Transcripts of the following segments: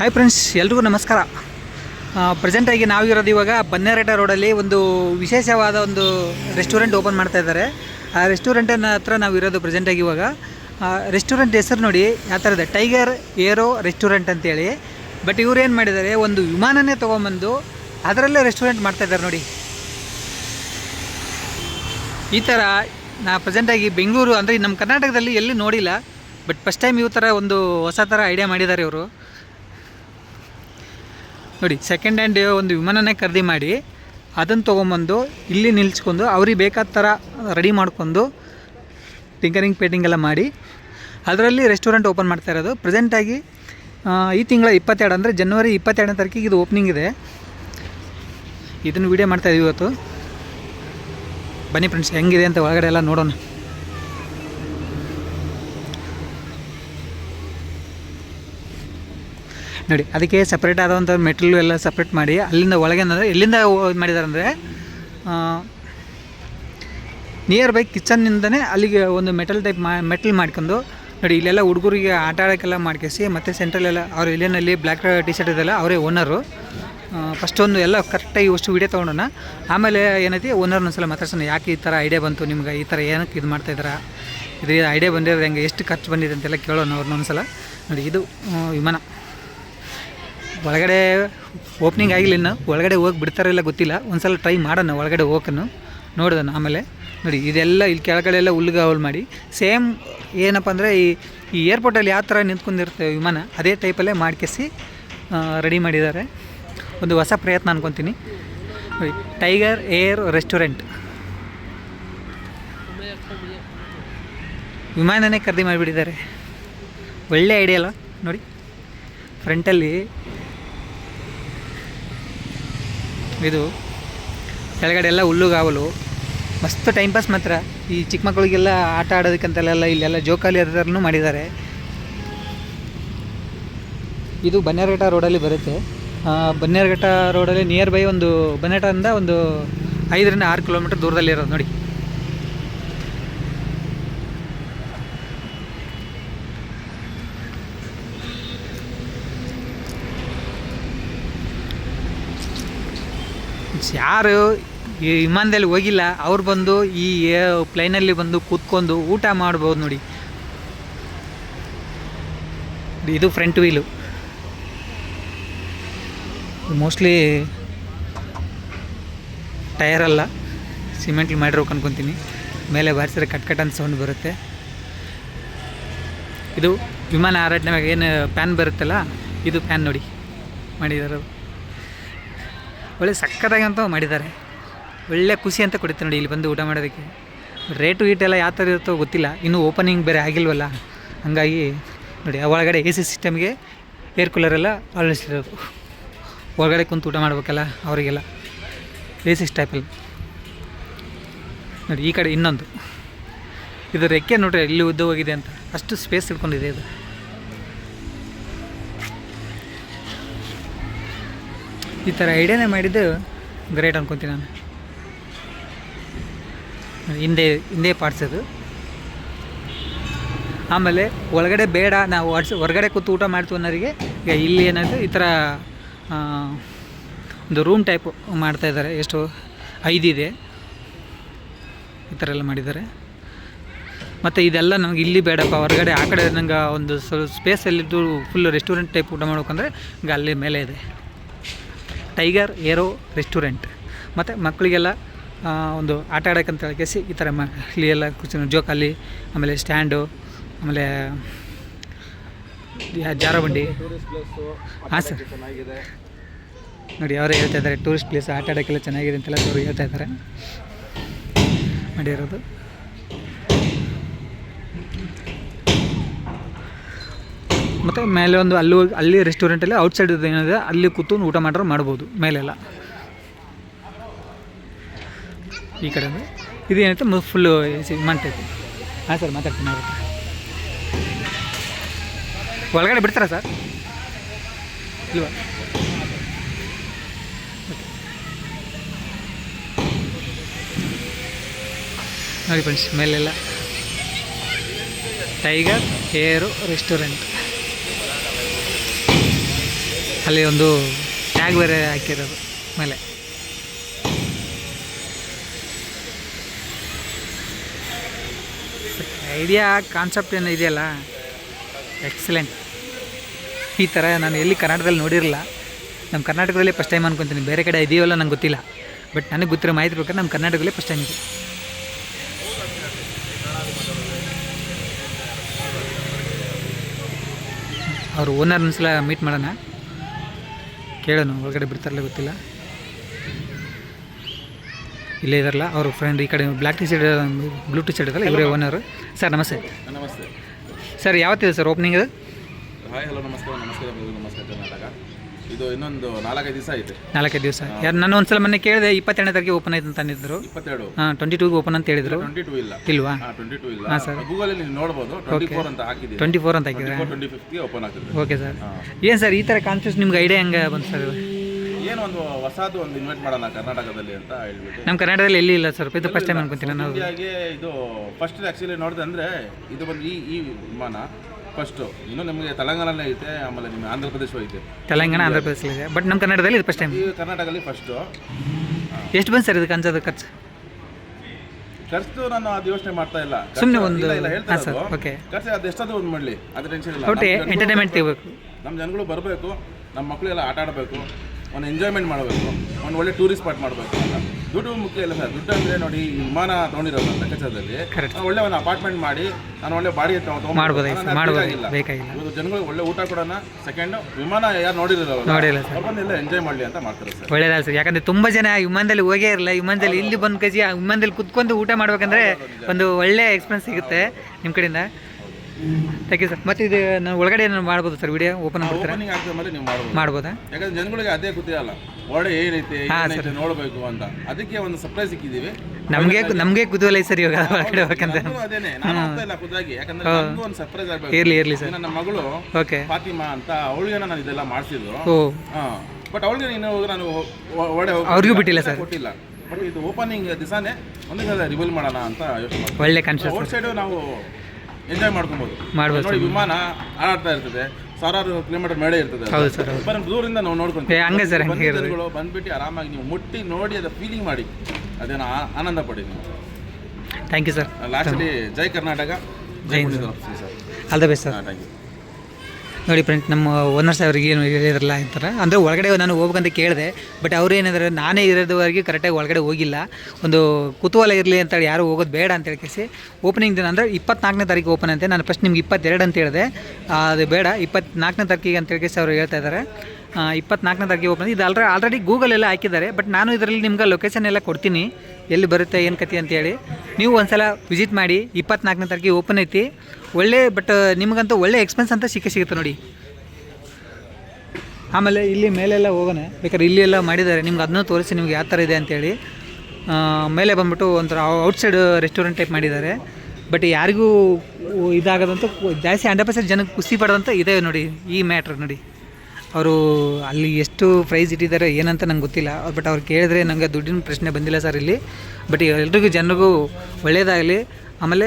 Hi friends ಎಲ್ರಿಗೂ ನಮಸ್ಕಾರ. ಪ್ರೆಸೆಂಟಾಗಿ ನಾವಿರೋದು ಇವಾಗ ಬನ್ನೇರಟ ರೋಡಲ್ಲಿ ಒಂದು ವಿಶೇಷವಾದ ಒಂದು ರೆಸ್ಟೋರೆಂಟ್ ಓಪನ್ ಮಾಡ್ತಾ ಇದ್ದಾರೆ. ಆ ರೆಸ್ಟೋರೆಂಟಿನ ಹತ್ರ ನಾವು ಇರೋದು ಪ್ರೆಸೆಂಟಾಗಿ ಇವಾಗ. ರೆಸ್ಟೋರೆಂಟ್ ಹೆಸರು ನೋಡಿ ಯಾವ ಥರ ಇದೆ ಟೈಗರ್ ಏರೋ ರೆಸ್ಟೋರೆಂಟ್ ಅಂತೇಳಿ. ಬಟ್ ಇವ್ರು ಏನು ಮಾಡಿದ್ದಾರೆ? ಒಂದು ವಿಮಾನನೇ ತೊಗೊಂಬಂದು ಅದರಲ್ಲೇ ರೆಸ್ಟೋರೆಂಟ್ ಮಾಡ್ತಾ ಇದ್ದಾರೆ ನೋಡಿ. ಈ ಥರ ನಾ ಪ್ರೆಸೆಂಟಾಗಿ ಬೆಂಗಳೂರು ಅಂದರೆ ನಮ್ಮ ಕರ್ನಾಟಕದಲ್ಲಿ ಎಲ್ಲಿ ನೋಡಿಲ್ಲ. ಬಟ್ ಫಸ್ಟ್ ಟೈಮ್ ಈ ಥರ ಒಂದು ಹೊಸ ಥರ ಐಡಿಯಾ ಮಾಡಿದ್ದಾರೆ ಇವರು. ನೋಡಿ ಸೆಕೆಂಡ್ ಹ್ಯಾಂಡ್ ಒಂದು ವಿಮಾನನೇ ಖರೀದಿ ಮಾಡಿ, ಅದನ್ನು ತೊಗೊಂಬಂದು ಇಲ್ಲಿ ನಿಲ್ಸ್ಕೊಂಡು ಅವ್ರಿಗೆ ಬೇಕಾದ ಥರ ರೆಡಿ ಮಾಡ್ಕೊಂಡು ಟಿಂಕರಿಂಗ್ ಪೇಂಟಿಂಗ್ ಎಲ್ಲ ಮಾಡಿ, ಅದರಲ್ಲಿ ರೆಸ್ಟೋರೆಂಟ್ ಓಪನ್ ಮಾಡ್ತಾ ಇರೋದು. ಪ್ರೆಸೆಂಟಾಗಿ ಈ ತಿಂಗಳ ಇಪ್ಪತ್ತೆರಡು ಅಂದರೆ ಜನವರಿ ಇಪ್ಪತ್ತೆರಡನೇ ತಾರೀಕಿಗೆ ಇದು ಓಪನಿಂಗ್ ಇದೆ. ಇದನ್ನು ವಿಡಿಯೋ ಮಾಡ್ತಾ ಇದೀವಿ ಇವತ್ತು. ಬನ್ನಿ ಫ್ರೆಂಡ್ಸ್ ಹೆಂಗಿದೆ ಅಂತ ಒಳಗಡೆ ಎಲ್ಲ ನೋಡೋಣ. ನೋಡಿ, ಅದಕ್ಕೆ ಸಪ್ರೇಟ್ ಆದಂಥ ಮೆಟಲ್ ಎಲ್ಲ ಸಪ್ರೇಟ್ ಮಾಡಿ, ಅಲ್ಲಿಂದ ಒಳಗೆ ಎಲ್ಲಿಂದ ಮಾಡಿದ್ದಾರೆ ಅಂದರೆ ನಿಯರ್ ಬೈ ಕಿಚನ್ನಿಂದನೇ ಅಲ್ಲಿಗೆ ಒಂದು ಮೆಟಲ್ ಟೈಪ್ ಮಾ ಮೆಟಲ್ ಮಾಡ್ಕೊಂಡು, ನೋಡಿ, ಇಲ್ಲೆಲ್ಲ ಹುಡುಗರಿಗೆ ಆಟ ಆಡೋಕ್ಕೆಲ್ಲ ಮಾಡ್ಕೇಸಿ, ಮತ್ತು ಸೆಂಟ್ರಲ್ಲೆಲ್ಲ ಅವ್ರು ಇಲ್ಲೇನಲ್ಲಿ ಬ್ಲ್ಯಾಕ್ ಟಿ ಶರ್ಟ್ ಇದೆಲ್ಲ ಅವರೇ ಓನರು ಫಸ್ಟ್ ಒಂದು ಎಲ್ಲ ಕರೆಕ್ಟಾಗಿ ಅಷ್ಟು ವೀಡಿಯೋ ತೊಗೊಂಡೋಣ. ಆಮೇಲೆ ಏನೈತಿ ಓನರ್ನ ಒಂದ್ಸಲ ಮಾತಾಡ್ಸೋಣ, ಯಾಕೆ ಈ ಥರ ಐಡಿಯಾ ಬಂತು ನಿಮ್ಗೆ, ಈ ಥರ ಏನಕ್ಕೆ ಇದು ಮಾಡ್ತಾಯಿದ್ದೀರಾ ಇದು ಐಡಿಯಾ ಬಂದಿರೋದು ಹೆಂಗೆ, ಎಷ್ಟು ಖರ್ಚು ಬಂದಿದೆ ಅಂತೆಲ್ಲ ಕೇಳೋಣ ಅವ್ರನ್ನ ಒಂದ್ಸಲ. ನೋಡಿ, ಇದು ವಿಮಾನ. ಒಳಗಡೆ ಓಪ್ನಿಂಗ್ ಆಗಿಲ್ಲ ಇನ್ನು. ಒಳಗಡೆ ಹೋಗಿ ಬಿಡ್ತಾರೋ ಇಲ್ಲ ಗೊತ್ತಿಲ್ಲ. ಒಂದ್ಸಲ ಟ್ರೈ ಮಾಡೋಣ, ಒಳಗಡೆ ಹೋಗೋನು ನೋಡೋಣ ಆಮೇಲೆ. ನೋಡಿ, ಇದೆಲ್ಲ ಇಲ್ಲಿ ಕೆಳಗಡೆ ಎಲ್ಲ ಹುಲ್ಗಾವಲು ಮಾಡಿ. ಸೇಮ್ ಏನಪ್ಪ ಅಂದರೆ ಈ ಈ ಏರ್ಪೋರ್ಟಲ್ಲಿ ಯಾವ ಥರ ನಿಂತ್ಕೊಂಡಿರ್ತೇವೆ ವಿಮಾನ, ಅದೇ ಟೈಪಲ್ಲೇ ಮಾಡ್ಕೇಸಿ ರೆಡಿ ಮಾಡಿದ್ದಾರೆ. ಒಂದು ಹೊಸ ಪ್ರಯತ್ನ ಅನ್ಕೊತೀನಿ. ನೋಡಿ ಟೈಗರ್ ಏರ್ ರೆಸ್ಟೋರೆಂಟ್ ವಿಮಾನನೇ ಖರೀದಿ ಮಾಡಿಬಿಟ್ಟಿದ್ದಾರೆ. ಒಳ್ಳೆ ಐಡಿಯಾ ಅಲ್ಲ. ನೋಡಿ ಫ್ರಂಟಲ್ಲಿ ಇದು ಕೆಳಗಡೆ ಎಲ್ಲ ಹುಲ್ಲುಗಾವಲು. ಮಸ್ತ್ ಟೈಮ್ ಪಾಸ್ ಮಾತ್ರ. ಈ ಚಿಕ್ಕ ಮಕ್ಕಳಿಗೆಲ್ಲ ಆಟ ಆಡೋದಕ್ಕಂತೆಲ್ಲ ಇಲ್ಲೆಲ್ಲ ಜೋಕಾಲಿ ಅದರಲ್ಲೂ ಮಾಡಿದ್ದಾರೆ. ಇದು ಬನ್ನೇರಘಟ್ಟ ರೋಡಲ್ಲಿ ಬರುತ್ತೆ. ಬನ್ನೇರಘಟ್ಟ ರೋಡಲ್ಲಿ ನಿಯರ್ ಬೈ ಒಂದು ಬನ್ನೇಟದಿಂದ ಒಂದು ಐದರಿಂದ ಆರು ಕಿಲೋಮೀಟರ್ ದೂರದಲ್ಲಿ ಇರೋದು ನೋಡಿ. ಯಾರು ಈ ವಿಮಾನದಲ್ಲಿ ಹೋಗಿಲ್ಲ, ಅವ್ರು ಬಂದು ಈ ಪ್ಲೈನಲ್ಲಿ ಬಂದು ಕೂತ್ಕೊಂಡು ಊಟ ಮಾಡ್ಬೋದು ನೋಡಿ. ಇದು ಫ್ರಂಟ್ ವೀಲು ಮೋಸ್ಟ್ಲಿ ಟಯರ್ ಅಲ್ಲ ಸಿಮೆಂಟ್ ಮಾಡಿರೋಕೆ ಅನ್ಕೊತೀನಿ ಮೇಲೆ ಬಾರಿಸಿದ್ರೆ ಕಟ್ ಕಟ್ ಅಂತ ಸೌಂಡ್ ಬರುತ್ತೆ. ಇದು ವಿಮಾನ ಮ್ಯಾಗ ಏನು ಪ್ಯಾನ್ ಬರುತ್ತಲ್ಲ, ಇದು ಪ್ಯಾನ್ ನೋಡಿ. ಮಾಡಿದ್ದಾರೆ ಒಳ್ಳೆ ಸಕ್ಕತ್ತಾಗಿ ಅಂತ ಮಾಡಿದ್ದಾರೆ. ಒಳ್ಳೆ ಖುಷಿ ಅಂತ ಕೊಡುತ್ತೆ ನೋಡಿ ಇಲ್ಲಿ ಬಂದು ಊಟ ಮಾಡೋದಕ್ಕೆ. ರೇಟು ಗೀಟೆಲ್ಲ ಯಾವ ಥರ ಇರುತ್ತೋ ಗೊತ್ತಿಲ್ಲ. ಇನ್ನೂ ಓಪನಿಂಗ್ ಬೇರೆ ಆಗಿಲ್ವಲ್ಲ. ಹಂಗಾಗಿ ನೋಡಿ ಒಳಗಡೆ ಎ ಸಿ ಸಿಸ್ಟಮ್ಗೆ ಏರ್ ಕೂಲರ್ ಎಲ್ಲ ಅಳವಡಿಸಿರೋದು ಒಳಗಡೆ ಕುಂತು ಊಟ ಮಾಡಬೇಕಲ್ಲ ಅವರಿಗೆಲ್ಲ. ಎ ಸಿ ಸ್ಟೈಪಲ್ಲಿ ನೋಡಿ, ಈ ಕಡೆ ಇನ್ನೊಂದು. ಇದು ರೆಕ್ಕೆ ನೋಡ್ರಿ ಇಲ್ಲಿ ಉದ್ದ ಹೋಗಿದೆ ಅಂತ. ಅಷ್ಟು ಸ್ಪೇಸ್ ಇಟ್ಕೊಂಡಿದೆ ಇದು. ಈ ಥರ ಐಡಿಯಾನೇ ಮಾಡಿದ್ದು ಗ್ರೇಟ್ ಅನ್ಕೊತೀನಿ ನಾನು. ಹಿಂದೆ ಹಿಂದೆ ಪಾರ್ಟ್ಸ್ ಆಮೇಲೆ ಒಳಗಡೆ ಬೇಡ, ನಾವು ಹೊರಗಡೆ ಕೂತು ಊಟ ಮಾಡ್ತೀವಿ ಅನ್ನೋರಿಗೆ, ಈಗ ಇಲ್ಲಿ ಏನಾದರೆ ಈ ಥರ ಒಂದು ರೂಮ್ ಟೈಪ್ ಮಾಡ್ತಾಯಿದ್ದಾರೆ ಎಷ್ಟು ಐದಿದೆ ಈ ಥರ ಎಲ್ಲ ಮಾಡಿದ್ದಾರೆ. ಮತ್ತು ಇದೆಲ್ಲ ನಮ್ಗೆ ಇಲ್ಲಿ ಬೇಡಪ್ಪ, ಹೊರಗಡೆ ಆ ಕಡೆ ನಂಗೆ ಒಂದು ಸ್ವಲ್ಪ ಸ್ಪೇಸಲ್ಲಿದ್ದು ಫುಲ್ ರೆಸ್ಟೋರೆಂಟ್ ಟೈಪ್ ಊಟ ಮಾಡ್ಬೇಕಂದ್ರೆ, ಈಗ ಅಲ್ಲಿ ಮೇಲೆ ಇದೆ. Tiger aero restaurant. ಮತ್ತು ಮಕ್ಕಳಿಗೆಲ್ಲ ಒಂದು ಆಟ ಆಡೋಕ್ಕಂತ ಕೇಸಿ ಈ ಥರ ಮಕ್ಕಳಿ ಎಲ್ಲ ಕೂರ್ಚೊ ಜೋಕಾಲಿ ಆಮೇಲೆ ಸ್ಟ್ಯಾಂಡು, ಆಮೇಲೆ ಜಾರಬಂಡಿ. ಹಾಂ, ಸರ್. ನೋಡಿ, ಅವರೇ ಹೇಳ್ತಾ ಇದ್ದಾರೆ, ಟೂರಿಸ್ಟ್ ಪ್ಲೇಸ್ ಆಟ ಆಡೋಕ್ಕೆಲ್ಲ ಚೆನ್ನಾಗಿದೆ ಅಂತೆಲ್ಲ ಅವರು ಹೇಳ್ತಾ ಇದ್ದಾರೆ. ಮಾಡಿರೋದು ಮತ್ತು ಮೇಲೆ ಒಂದು ಅಲ್ಲಿ ಹೋಗಿ ಅಲ್ಲಿ ರೆಸ್ಟೋರೆಂಟಲ್ಲಿ ಔಟ್ಸೈಡ್ ಏನಿದೆ, ಅಲ್ಲಿ ಕೂತು ಊಟ ಮಾಡ್ರೆ ಮಾಡ್ಬೋದು, ಮೇಲೆಲ್ಲ. ಈ ಕಡೆ ಅಂದರೆ ಇದು ಏನೈತೆ ಫುಲ್ಲು ಟೈಪ್ ಹಾಂ ಸರ್, ಮಾತಾಡ್ತೀನಿ ಅವ್ರ ಒಳಗಡೆ ಬಿಡ್ತಾರಾ ಸರ್? ಇಲ್ವಾ? ನೋಡಿ ಫ್ರೆಂಡ್ಸ್ ಮೇಲೆಲ್ಲ. ಟೈಗರ್ ಏರು ರೆಸ್ಟೋರೆಂಟ್ ಅಲ್ಲಿ ಒಂದು ಟ್ಯಾಗ್ ಬೇರೆ ಹಾಕಿರೋದು, ಮೇಲೆ. ಐಡಿಯಾ ಕಾನ್ಸೆಪ್ಟ್ ಏನು ಇದೆಯಲ್ಲ? ಎಕ್ಸಲೆಂಟ್ ಈ ಥರ ನಾನು ಎಲ್ಲಿ ಕರ್ನಾಟಕದಲ್ಲಿ ನೋಡಿರಲಿಲ್ಲ. ನಮ್ಮ ಕರ್ನಾಟಕದಲ್ಲೇ ಫಸ್ಟ್ ಟೈಮ್ ಅನ್ಕೊತೀನಿ. ಬೇರೆ ಕಡೆ ಇದೆಯಲ್ಲ ನಂಗೆ ಗೊತ್ತಿಲ್ಲ. ಬಟ್ ನನಗೆ ಗೊತ್ತಿರೋ ಮಾಹಿತಿ ಪ್ರಕಾರ ನಮ್ಮ ಕರ್ನಾಟಕದಲ್ಲೇ ಫಸ್ಟ್ ಟೈಮ್ ಇದೆ. ಅವ್ರ ಓನರ್ ಒಂದ್ಸಲ ಮೀಟ್ ಮಾಡೋಣ. ಕೇಳೋಣ ಒಳಗಡೆ ಬಿಡ್ತಾರಲ್ಲ ಗೊತ್ತಿಲ್ಲ. ಇಲ್ಲೇ ಇದಾರಲ್ಲ ಅವ್ರ ಫ್ರೆಂಡ್ ಈ ಕಡೆ black T shirt blue T shirt ಇದಲ್ಲ ಇವರೇ ಓನರ್ ಸರ್ ನಮಸ್ತೆ. ನಮಸ್ತೆ. ಸರ್ ಯಾವತ್ತಿದೆ ಸರ್ ಓಪನಿಂಗ್ ಹಾಯ್ ಹಲೋ ನಮಸ್ಕಾರ ನಮಸ್ಕಾರ ನಮಸ್ಕಾರ ಕರ್ನಾಟಕ. ಇದು ಇನ್ನೊಂದು ನಾಲ್ಕೈದು ದಿವಸ ಐತೆ ನಾಲ್ಕೈದು ದಿವಸ. ಯಾರು ನಾನು ಒಂದ್ಸಲ ಮೊನ್ನೆ ಕೇಳಿದೆ ಇಪ್ಪತ್ತೆರಡನೇ ತಾರೀಕು ಓಪನ್ ಆಯ್ತು ಅಂತ ಅಂದಿದ್ರು. ಇಪ್ಪತ್ತೆರಡು. ಹಾಂ ಟ್ವೆಂಟಿ ಟೂಗೆ ಓಪನ್ ಅಂತ ಹೇಳಿದ್ರು. ಟ್ವೆಂಟಿ ಟೂ ಇಲ್ಲ. ಇಲ್ವಾ? ಹಾಂ ಟ್ವೆಂಟಿ ಟೂ ಇಲ್ಲ. ಹಾಂ, ಸರ್. ಗೂಗಲ್ ನೀವು ನೋಡ್ಬೋದು. ಟ್ವೆಂಟಿ ಫೋರ್ ಅಂತ ಹಾಕಿದ್ದೀವಿ ಟ್ವೆಂಟಿ ಫೋರ್ ಅಂತ ಹಾಕಿದ್ರೆ ಟ್ವೆಂಟಿ ಫಿಫ್ತ್ಗೆ ಓಪನ್ ಆಗ್ತದೆ. ಓಕೆ ಸರ್ ಏನು ಸರ್ ಈ ಥರ ಕಾನ್ಫ್ಯೂಸ್ ನಿಮ್ಗೆ ಐಡಿಯಾ ಹೆಂಗೆ ಬಂತು ಸರ್ ಏನು ಒಂದು ಹೊಸದು ಒಂದು ಇನ್ವೈಟ್ ಮಾಡೋಣ ಕರ್ನಾಟಕದಲ್ಲಿ ಅಂತ ಹೇಳ್ಬಿಟ್ಟು. ನಮ್ಮ ಕರ್ನಾಟಕದಲ್ಲಿ ಎಲ್ಲಿ ಇಲ್ಲ ಸರ್ ಇದು ಫಸ್ಟ್ ಟೈಮ್ ಅನ್ಕೊಂತೀನಿ ಇಂಡಿಯಾಗೆ ಇದು ಫಸ್ಟ್ ಆ್ಯಕ್ಚುಲಿ ನೋಡಿದೆ ಅಂದರೆ ಇದು ಬಂದು ಈ ಈ ವಿಮಾನ. ಫಸ್ಟು. ಇನ್ನು ನಿಮಗೆ ತೆಲಂಗಾಣನೇ ಐತೆ ಆಮೇಲೆ ನಿಮ್ಮ ಆಂಧ್ರ ಪ್ರದೇಶ ಐತೆ. ತೆಲಂಗಾಣ ಆಂಧ್ರ ಇದೆ. ಬಟ್ ನಮ್ಮ ಕನ್ನಡದಲ್ಲಿ ಇದು ಫಸ್ಟ್ ಟೈಮ್ ಕರ್ನಾಟಕದಲ್ಲಿ ಫಸ್ಟು ಎಷ್ಟು ಬಂತು ಸರ್ ಇದಕ್ಕೆ ಅನ್ಸೋದು ಖರ್ಚು? ಖರ್ಚು ನಾನು ಅದು ಯೋಚನೆ ಮಾಡ್ತಾ ಇಲ್ಲ. ಸುಮ್ಮನೆ ಸುಮ್ನೆ ಒಂದು- ಇಲ್ಲ, ಇಲ್ಲ, ಹೇಳ್ತಾ ಹಾಂ ಸರ್, ಇರೋದು. ಓಕೆ. ಖರ್ಚು ಅದು ಎಷ್ಟಾದ್ರು ಒಂದು ಮಾಡಲಿ. ಅದು ಟೆನ್ಷನ್ ಇಲ್ಲ. ಒಟ್ಟು ನಮ್ಮ ಎಂಟರ್ಟೈನ್ಮೆಂಟ್. ತೆಗಬೇಕು. ನಮ್ಮ ಜನಗಳು ಬರಬೇಕು. ನಮ್ಮ ಮಕ್ಕಳೆಲ್ಲ ಆಟ ಆಡಬೇಕು. ಒಂದು ಎಂಜಾಯ್ಮೆಂಟ್ ಮಾಡಬೇಕು. ಒಂದು ಒಳ್ಳೆ ಟೂರಿಸ್ಟ್ ಸ್ಪಾಟ್ ಮಾಡಬೇಕು ಅಂತ. ದುಡ್ಡು ಮುಖ್ಯ ಇಲ್ಲ ಸರ್. ದುಡ್ಡು ಅಂದರೆ ನೋಡಿ ಈ ವಿಮಾನ ತೊಗೊಂಡಿರೋದು ಲೆಕ್ಕಾಚಾರದಲ್ಲಿ ಒಳ್ಳೆ ಒಂದು ಅಪಾರ್ಟ್ಮೆಂಟ್ ಮಾಡಿ ನಾನು ಒಳ್ಳೆ ಬಾಡಿಗೆ ಬೇಕಾಗಿಲ್ಲ. ಇವತ್ತು ಜನಗಳು ಒಳ್ಳೆ ಊಟ ಕೊಡೋಣ ಸೆಕೆಂಡ್ ವಿಮಾನ ಯಾರು ನೋಡಿರಲ್ಲ ನೋಡಿಲ್ಲ ಸರ್. ಬಂದಿಲ್ಲ ಎಲ್ಲ ಎಂಜಾಯ್ ಮಾಡಲಿ ಅಂತ ಮಾಡ್ತಾರೆ ಸರ್. ಒಳ್ಳೆಯದಲ್ಲ ಸರ್. ಯಾಕಂದರೆ ತುಂಬ ಜನ ವಿಮಾನದಲ್ಲಿ ಹೋಗೇ ಇರಲ್ಲ. ವಿಮಾನದಲ್ಲಿ ಇಲ್ಲಿ ಬಂದು ಕಜಿ ಆ ವಿಮಾನದಲ್ಲಿ ಕುತ್ಕೊಂಡು ಊಟ ಮಾಡ್ಬೇಕಂದ್ರೆ ಒಂದು ಒಳ್ಳೆ ಎಕ್ಸ್ಪೀರಿಯನ್ಸ್ ಸಿಗುತ್ತೆ ನಿಮ್ಮ ಕಡೆಯಿಂದ. ಥ್ಯಾಂಕ್ ಯು ಸರ್ ಮತ್ತು ಇದು ನಾನು ಒಳಗಡೆ ಏನಾದ್ರು ಮಾಡ್ಬೋದು ಸರ್ ವಿಡಿಯೋ ಓಪನ್ ಮಾಡ್ತೀರಾ? ಓಪನಿಂಗ್ ಆಗ್ತದೆ ಮೇಲೆ ನೀವು ಮಾಡ್ಬೋದು. ಮಾಡ್ಬೋದಾ? ಯಾಕಂದ್ರೆ ಜನಗಳಿಗೆ ಅದೇ ಗೊತ್ತಿರಲ್ಲ ಒಳ್ಳೆ ಏನೈತೆ ಹಾ, ಏನೈತೆ ನೋಡಬೇಕು ಅಂತ. ಅದಕ್ಕೆ ಒಂದು ಸರ್ಪ್ರೈಸ್ ಸಿಕ್ಕಿದೀವಿ. ನಮಗೆ ನಮಗೆ ಕುತೂಹಲ ಐತೆ ಸರ್ ಇವಾಗ ಒಳಗಡೆ ಹೋಗ್ಬೇಕಂತ. ನನಗೂ ಅದೇನೆ. ನಾನು ಹೋಗ್ತಾ ಇಲ್ಲ ಖುದ್ದಾಗಿ ಯಾಕಂದ್ರೆ ನನಗೂ ಒಂದು ಸರ್ಪ್ರೈಸ್ ಆಗ್ಬೇಕು. ಇರಲಿ ಇರಲಿ ಸರ್ ನನ್ನ ಮಗಳು ಓಕೆ ಫಾತಿಮಾ ಅಂತ ಅವಳಿಗೆ ನಾನು ಇದೆಲ್ಲ ಮಾಡಿಸಿದ್ರು ಓ. ಬಟ್ ಅವಳಿಗೆ ನೀನು ನಾನು ಒಡೆ ಅವ್ರಿಗೂ ಬಿಟ್ಟಿಲ್ಲ ಸರ್. ಕೊಟ್ಟಿಲ್ಲ. ಬಟ್ ಇದು ಓಪನಿಂಗ್ ದಿವಸನೇ ಒಂದು ಸಲ ರಿವೀಲ್ ಮಾಡೋಣ ಅಂತ ಯೋಚನೆ ಒಳ್ಳೆ ಕಾನ್ಸೆಪ್ಟ್ ಔಟ್ ಸೈಡು ನಾವು ಎಂಜಾಯ್ ಮಾಡ್ಕೊಬೋದು. ಮಾಡ್ಬೋದು ನೋಡಿ ವಿಮಾನ ಹಾರಾಡ್ತಾ ಇರ್ತದೆ. ಸಾವಿರಾರು ಕಿಲೋಮೀಟರ್ ಮೇಳೆ ಇರ್ತದೆ ಹೌದು ಸರ್ ಹೌದು. ಬರೀ ದೂರದಿಂದ ನಾವು ನೋಡ್ಕೊಂತೀವಿ. ಏ, ಹಂಗೆ ಸರ್, ಹಂಗೆ ಬಂದ ಇರೋದು. ಜನಗಳು ಬಂದ್ಬಿಟ್ಟು ಆರಾಮಾಗಿ ನೀವು ಮುಟ್ಟಿ ನೋಡಿ ಅದ ಫೀಲಿಂಗ್ ಮಾಡಿ. ಅದೇನೋ ಆ- ಆನಂದ ಪಡಿ ನೀವು. ಥ್ಯಾಂಕ್ ಯು ಸರ್ ಲಾಸ್ಟಲ್ಲಿ ಜೈ ಕರ್ನಾಟಕ. ಜೈ ಜೈ Hind. Sir. All the best sir thank you ನೋಡಿ ಫ್ರೆಂಡ್ ನಮ್ಮ ಓನರ್ಸ್ ಅವ್ರಿಗೆ ಏನು ಹೇಳಿದ್ರಲ್ಲ ಅಂತಾರೆ ಅಂದರೆ ಒಳಗಡೆ ನಾನು ಹೋಗ್ಬೇಕಂತ ಕೇಳಿದೆ ಬಟ್ ಅವ್ರು ಏನಂದ್ರೆ, ನಾನೇ ಇರೋದವರೆಗೆ ಕರೆಕ್ಟಾಗಿ ಒಳಗಡೆ ಹೋಗಿಲ್ಲ. ಒಂದು ಕುತೂಹಲ ಇರಲಿ ಅಂತೇಳಿ ಯಾರು ಹೋಗೋದು ಬೇಡ ಅಂತ ಕೇಳಿಸಿ. ಓಪನಿಂಗ್ ದಿನ ಅಂದರೆ ಇಪ್ಪತ್ನಾಲ್ಕನೇ ತಾರೀಕು ಓಪನ್ ಅಂತೆ. ನಾನು ಫಸ್ಟ್ ನಿಮ್ಗೆ ಇಪ್ಪತ್ತೆರಡು ಅಂತ ಹೇಳಿದೆ. ಅದು ಬೇಡ, ಇಪ್ಪತ್ನಾಲ್ಕನೇ ತಾರೀಕಿಗೆ ಅಂತ ಹೇಳಿ ಅವರು ಹೇಳ್ತಾ ಇದ್ದಾರೆ ಇಪ್ಪತ್ನಾಲ್ಕನೇ ತಾರೀಕಿಗೆ ಓಪನ್ ಇದು ಆಲ್ರೆಡಿ ಆಲ್ರೆಡಿ ಗೂಗಲೆಲ್ಲ ಹಾಕಿದ್ದಾರೆ ಬಟ್ ನಾನು ಇದರಲ್ಲಿ ನಿಮ್ಗೆ ಲೊಕೇಶನ್ ಎಲ್ಲ ಕೊಡ್ತೀನಿ. ಎಲ್ಲಿ ಬರುತ್ತೆ, ಏನು ಕತಿ ಅಂತೇಳಿ ನೀವು ಒಂದು ಸಲ ವಿಸಿಟ್ ಮಾಡಿ, ಇಪ್ಪತ್ನಾಲ್ಕನೇ ತಾರೀಕಿಗೆ ಓಪನ್ ಐತಿ. ಒಳ್ಳೆ ಬಟ್ ನಿಮಗಂತೂ ಒಳ್ಳೆ ಎಕ್ಸ್ಪೆನ್ಸ್ ಅಂತ ಸಿಕ್ಕೇ ಸಿಗುತ್ತೆ ನೋಡಿ. ಆಮೇಲೆ ಇಲ್ಲಿ ಮೇಲೆಲ್ಲ ಹೋಗೋಣ. ಬೇಕಾದ್ರೆ ಇಲ್ಲಿ ಎಲ್ಲ ಮಾಡಿದ್ದಾರೆ. ನಿಮ್ಗೆ ಅದನ್ನೂ ತೋರಿಸಿ ನಿಮ್ಗೆ ಯಾವ ಥರ ಇದೆ ಅಂತೇಳಿ. ಮೇಲೆ ಬಂದ್ಬಿಟ್ಟು ಒಂಥರ ಔಟ್ಸೈಡ್ ರೆಸ್ಟೋರೆಂಟ್ ಟೈಪ್ ಮಾಡಿದ್ದಾರೆ. ಬಟ್ ಯಾರಿಗೂ ಇದಾಗದಂತ ಜಾಸ್ತಿ ಹಂಡ್ರೆಡ್ ಪರ್ಸೆಂಟ್ ಜನಕ್ಕೆ ಖುಷಿ ಪಡೋದಂತ ಇದೆ ನೋಡಿ ಈ ಮ್ಯಾಟ್ರ್ ನೋಡಿ. ಅವರು ಅಲ್ಲಿ ಎಷ್ಟು ಪ್ರೈಸ್ ಇಟ್ಟಿದ್ದಾರೆ, ಏನಂತ ನಂಗೆ ಗೊತ್ತಿಲ್ಲ. ಬಟ್ ಅವ್ರು ಕೇಳಿದ್ರೆ ನನಗೆ ದುಡ್ಡಿನ ಪ್ರಶ್ನೆ ಬಂದಿಲ್ಲ ಸರ್ ಇಲ್ಲಿ. ಬಟ್ ಎಲ್ರಿಗೂ ಜನರಿಗೂ ಒಳ್ಳೆಯದಾಗಲಿ ಆಮೇಲೆ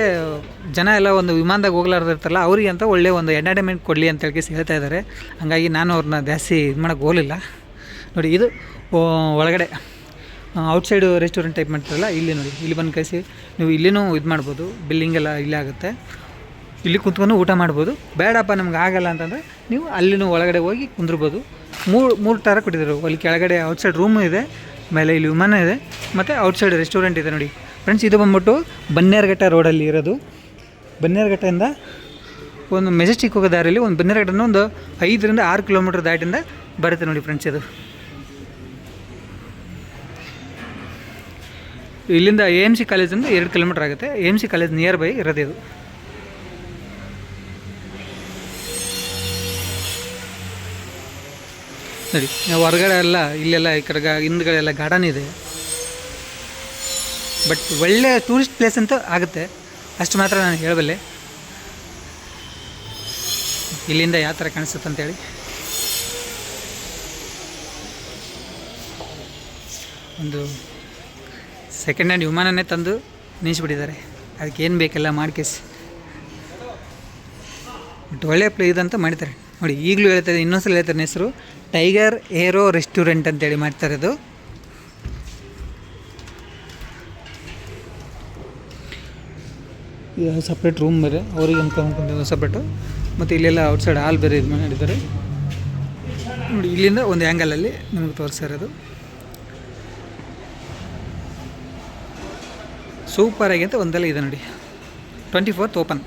ಜನ ಎಲ್ಲ ಒಂದು ವಿಮಾನದಾಗ ಹೋಗ್ಲಾರ್ದಿರ್ತಾರಲ್ಲ ಅವ್ರಿಗೆ ಅಂತ ಒಳ್ಳೆಯ ಒಂದು ಎಂಟರ್ಟೈನ್ಮೆಂಟ್ ಕೊಡಲಿ ಅಂತ ಹೇಳಿ ಹೇಳ್ತಾ ಇದ್ದಾರೆ ಹಂಗಾಗಿ ನಾನು ಅವ್ರನ್ನ ಜಾಸ್ತಿ ಇದು ಮಾಡೋಕ್ಕೆ ಹೋಗಲಿಲ್ಲ. ನೋಡಿ, ಇದು ಒಳಗಡೆ ಔಟ್ಸೈಡು ರೆಸ್ಟೋರೆಂಟ್ ಟೈಪ್ ಮಾಡ್ತಾರಲ್ಲ, ಇಲ್ಲಿ ನೋಡಿ, ಇಲ್ಲಿ ಬಂದು ಕಳಿಸಿ, ನೀವು ಇಲ್ಲಿನೂ ಇದು ಮಾಡ್ಬೋದು ಬಿಲ್ಲಿಂಗ್ ಎಲ್ಲ ಇಲ್ಲೇ ಆಗುತ್ತೆ. ಇಲ್ಲಿ ಕುಂತ್ಕೊಂಡು ಊಟ ಮಾಡ್ಬೋದು. ಬೇಡಪ್ಪ, ನಮ್ಗೆ ಆಗಲ್ಲ ಅಂತಂದರೆ ನೀವು ಅಲ್ಲಿನೂ ಒಳಗಡೆ ಹೋಗಿ ಕುಂದ್ರಬೋದು. ಮೂರು ಮೂರು ಥರ ಕೊಟ್ಟಿದ್ದರು. ಅಲ್ಲಿ ಕೆಳಗಡೆ ಔಟ್ಸೈಡ್ ರೂಮು ಇದೆ, ಮೇಲೆ ಇಲ್ಲಿ ವಿಮಾನ ಇದೆ, ಮತ್ತು ಔಟ್ಸೈಡ್ ರೆಸ್ಟೋರೆಂಟ್ ಇದೆ ನೋಡಿ. ಫ್ರೆಂಡ್ಸ್ ಇದು ಬಂದ್ಬಿಟ್ಟು ಬನ್ನೇರ್ಘಟ್ಟ ರೋಡಲ್ಲಿ ಇರೋದು. ಬನ್ನೇರುಘಟ್ಟದಿಂದ ಒಂದು ಮೆಜೆಸ್ಟಿಕ್ ಹೋಗೋ ದಾರಿಯಲ್ಲಿ ಒಂದು ಬನ್ನೇರಘಟ್ಟನ ಒಂದು ಐದರಿಂದ ಆರು ಕಿಲೋಮೀಟ್ರ್ ದಾಟಿಂದ ಬರುತ್ತೆ ನೋಡಿ ಫ್ರೆಂಡ್ಸ್ ಇದು. ಇಲ್ಲಿಂದ ಎ ಎಂ ಸಿ ಕಾಲೇಜಿಂದ ಎರಡು ಕಿಲೋಮೀಟ್ರ್ ಆಗುತ್ತೆ. A M C college nearby ಇರೋದು ಇದು. ನೋಡಿ ಹೊರಗಡೆ ಎಲ್ಲ, ಇಲ್ಲೆಲ್ಲ ಈ ಕಡೆ ಹಿಂದ್ಗಡೆ ಎಲ್ಲ ಗಾರ್ಡನ್ ಇದೆ. ಬಟ್ ಒಳ್ಳೆಯ ಟೂರಿಸ್ಟ್ ಪ್ಲೇಸ್ ಅಂತ ಆಗುತ್ತೆ. ಅಷ್ಟು ಮಾತ್ರ ನಾನು ಹೇಳಬಲ್ಲೆ. ಇಲ್ಲಿಂದ ಯಾವ ಥರ ಕಾಣಿಸುತ್ತೆ ಅಂತೇಳಿ. ಒಂದು ಸೆಕೆಂಡ್ ಹ್ಯಾಂಡ್ ವಿಮಾನನೇ ತಂದು ನಿಲ್ಲಿಸ್ಬಿಟ್ಟಿದ್ದಾರೆ. ಅದಕ್ಕೆ ಏನು ಬೇಕೆಲ್ಲ ಮಾಡ್ಕೇಸಿ ಬಟ್ ಒಳ್ಳೆಯ ಪ್ಲೇ ಇದಂತ ಮಾಡಿದ್ದಾರೆ. ನೋಡಿ, ಈಗಲೂ ಹೇಳ್ತಾರೆ ಇನ್ನೊಂದ್ಸಲ ಹೇಳ್ತಾರೆ ಹೆಸರು. ಟೈಗರ್ ಏರೋ ರೆಸ್ಟೋರೆಂಟ್ ಅಂತೇಳಿ ಮಾಡ್ತಾರೆ ಅದು ಸಪ್ರೇಟ್ ರೂಮ್ ಬೇರೆ, ಅವರಿಗೆ ಅನ್ಕೊಂಡು ಸಪ್ರೇಟು ಮತ್ತು ಇಲ್ಲೆಲ್ಲ ಔಟ್ಸೈಡ್ ಹಾಲ್ ಬೇರೆ ಇದು ಮಾಡಿದ್ದಾರೆ. ನೋಡಿ, ಇಲ್ಲಿಂದ ಒಂದು ಆ್ಯಂಗಲಲ್ಲಿ ನಿಮಗೆ ತೋರಿಸಿರೋದು ಸೂಪರಾಗಿ ಅಂತ ಒಂದೆಲ್ಲ ಇದೆ ನೋಡಿ. Twenty fourth open